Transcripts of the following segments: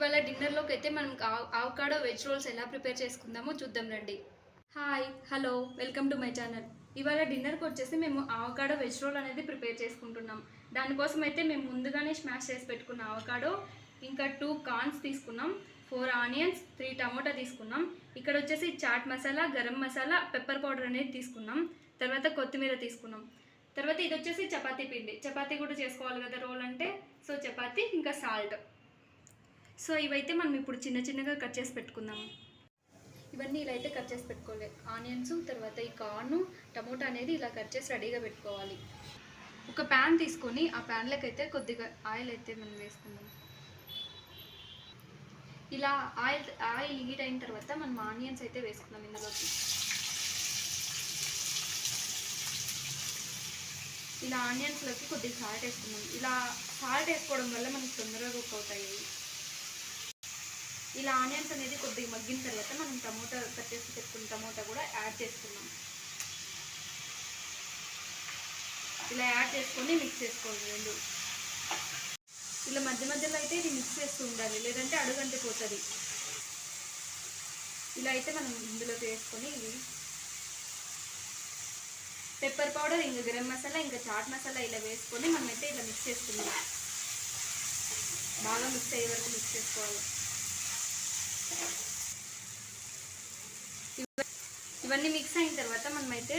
ఇవాళ డిన్నర్లోకి అయితే మనం ఆవకాడో వెజ్ రోల్స్ ఎలా ప్రిపేర్ చేసుకుందామో చూద్దాం రండి. Hi hello welcome to my channel ఇవాళ డిన్నర్కి వచ్చేసి మేము ఆవకాడో వెజ్ రోల్ అనేది ప్రిపేర్ చేసుకుంటున్నాం. దానికోసం అయితే మేము ముందుగానే స్మాష్ చేసి పెట్టుకున్న ఆవకాడో ఇంకా టూ కార్న్స్ తీసుకున్నాం ఫోర్ ఆనియన్స్ త్రీ టమోటా తీసుకున్నాం. ఇక్కడ వచ్చేసి చాట్ మసాలా గరం మసాలా పెప్పర్ పౌడర్ అనేది తీసుకున్నాం. తర్వాత కొత్తిమీర తీసుకున్నాం. తర్వాత ఇది వచ్చేసి చపాతీ పిండి. చపాతీ కూడా చేసుకోవాలి కదా రోల్ అంటే సో చపాతీ ఇంకా సాల్ట్ సో ఇవైతే మనం ఇప్పుడు చిన్న చిన్నగా కట్ చేసి పెట్టుకుందాము. ఇవన్నీ ఇలా అయితే కట్ చేసి పెట్టుకోవాలి. ఆనియన్స్ తర్వాత ఈ కార్ను టమోటా అనేది ఇలా కట్ చేసి రెడీగా పెట్టుకోవాలి. ఒక ప్యాన్ తీసుకొని ఆ ప్యాన్లోకి అయితే కొద్దిగా ఆయిల్ అయితే మనం వేసుకుందాం. ఇలా ఆయిల్ ఆయిల్ హీట్ అయిన తర్వాత మనం ఆనియన్స్ అయితే వేసుకుందాం ఇందులోకి. ఇలా ఆనియన్స్లోకి కొద్దిగా సాల్ట్ వేసుకుందాం. ఇలా సాల్ట్ వేసుకోవడం వల్ల మనకి తొందరగా కుక్ అవుతాయి. ఇలా ఆనియన్స్ అనేది కొద్దిగా మగ్గిన తర్వాత మనం టమోటా కట్ చేసి పెట్టుకున్న టమోటా కూడా యాడ్ చేసుకున్నాం ఇలా యాడ్ చేసుకొని మిక్స్ చేసుకోవాలి రెండు. ఇలా మధ్య మధ్యలో అయితే ఇది మిక్స్ చేస్తూ ఉండాలి లేదంటే అడుగంటే పోతుంది. ఇలా అయితే మనం ఇందులోకి వేసుకొని ఇవి పెప్పర్ పౌడర్ ఇంకా గరం మసాలా ఇంకా చాట్ మసాలా ఇలా వేసుకొని మనమైతే ఇలా మిక్స్ చేసుకుందాం. బాగా మిక్స్ అయ్యే వరకు మిక్స్ చేసుకోవాలి. ఇవన్నీ మిక్స్ అయిన తర్వాత మనమైతే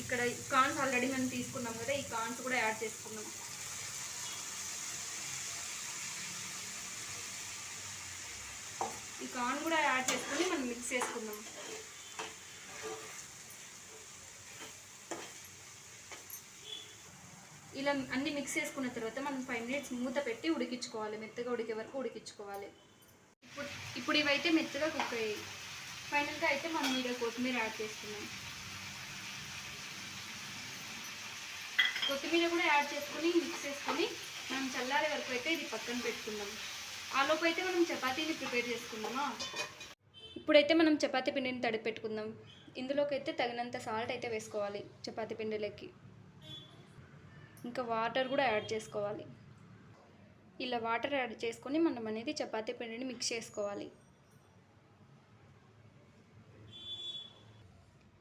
ఇక్కడ కార్న్స్ ఆల్రెడీ మనం తీసుకున్నాం కదా ఈ కార్న్స్ కూడా యాడ్ చేసుకున్నాం ఈ కార్న్ కూడా యాడ్ చేసుకుని మనం మిక్స్ చేసుకుందాం. ఇలా అన్ని మిక్స్ చేసుకున్న తర్వాత మనం ఫైవ్ మినిట్స్ మూత పెట్టి ఉడికించుకోవాలి మెత్తగా ఉడికే వరకు ఉడికించుకోవాలి. ఇప్పుడు ఇప్పుడు ఇవైతే మెత్తగా కుక్ అయ్యాయి. ఫైనల్గా అయితే మనం ఇక్కడ కొత్తిమీర యాడ్ చేసుకున్నాం కొత్తిమీర కూడా యాడ్ చేసుకొని మిక్స్ చేసుకొని మనం చల్లారే వరకు అయితే ఇది పక్కన పెట్టుకుందాం. ఆలోపు అయితే మనం చపాతీని ప్రిపేర్ చేసుకుందామా? ఇప్పుడైతే మనం చపాతీ పిండిని తడిపెట్టుకుందాం ఇందులోకి అయితే తగినంత సాల్ట్ అయితే వేసుకోవాలి చపాతీ పిండిలోకి. ఇంకా వాటర్ కూడా యాడ్ చేసుకోవాలి. ఇలా వాటర్ యాడ్ చేసుకొని మనం అనేది చపాతీ పిండిని మిక్స్ చేసుకోవాలి.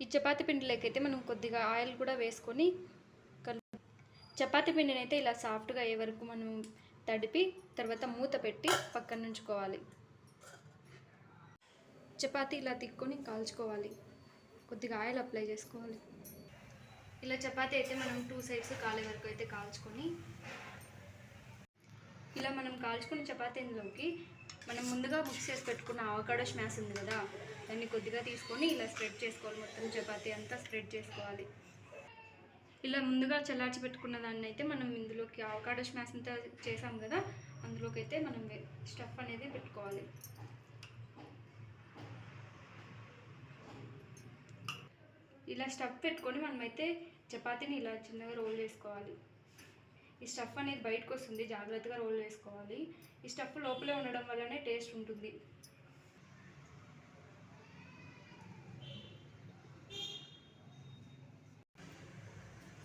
ఈ చపాతీ పిండిలోకి అయితే మనం కొద్దిగా ఆయిల్ కూడా వేసుకొని కలుపు చపాతీ పిండిని అయితే ఇలా సాఫ్ట్గా అయ్యే వరకు మనం తడిపి తర్వాత మూత పెట్టి పక్కన ఉంచుకోవాలి. చపాతీ ఇలా తిక్కొని కాల్చుకోవాలి. కొద్దిగా ఆయిల్ అప్లై చేసుకోవాలి. ఇలా చపాతీ అయితే మనం టూ సైడ్స్ కాలే వరకు అయితే కాల్చుకొని ఇలా మనం కాల్చుకున్న చపాతీలోకి మనం ముందుగా మిక్స్ చేసి పెట్టుకున్న ఆవకాడో స్మాష్ ఉంది కదా దాన్ని కొద్దిగా తీసుకొని ఇలా స్ప్రెడ్ చేసుకోవాలి. మొత్తం చపాతీ అంతా స్ప్రెడ్ చేసుకోవాలి. ఇలా ముందుగా చల్లార్చి పెట్టుకున్న దాన్ని అయితే మనం ఇందులోకి ఆవకాడో స్మాష్ అంతా చేసాం కదా అందులోకి అయితే మనం స్టఫ్ అనేది పెట్టుకోవాలి. ఇలా స్టఫ్ పెట్టుకొని మనమైతే చపాతీని ఇలా చిన్నగా రోల్ చేసుకోవాలి. ఈ స్టఫ్ అనేది బయటకు వస్తుంది. జాగ్రత్తగా రోల్ చేసుకోవాలి. ఈ స్టఫ్ లోపలే ఉండడం వల్లనే టేస్ట్ ఉంటుంది.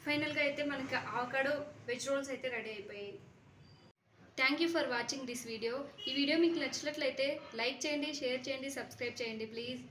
ఫైనల్గా అయితే మనకి ఆవకాడో వెజ్ రోల్స్ అయితే రెడీ అయిపోయాయి. Thank you for watching this video ఈ వీడియో మీకు నచ్చినట్లయితే లైక్ చేయండి షేర్ చేయండి సబ్స్క్రైబ్ చేయండి ప్లీజ్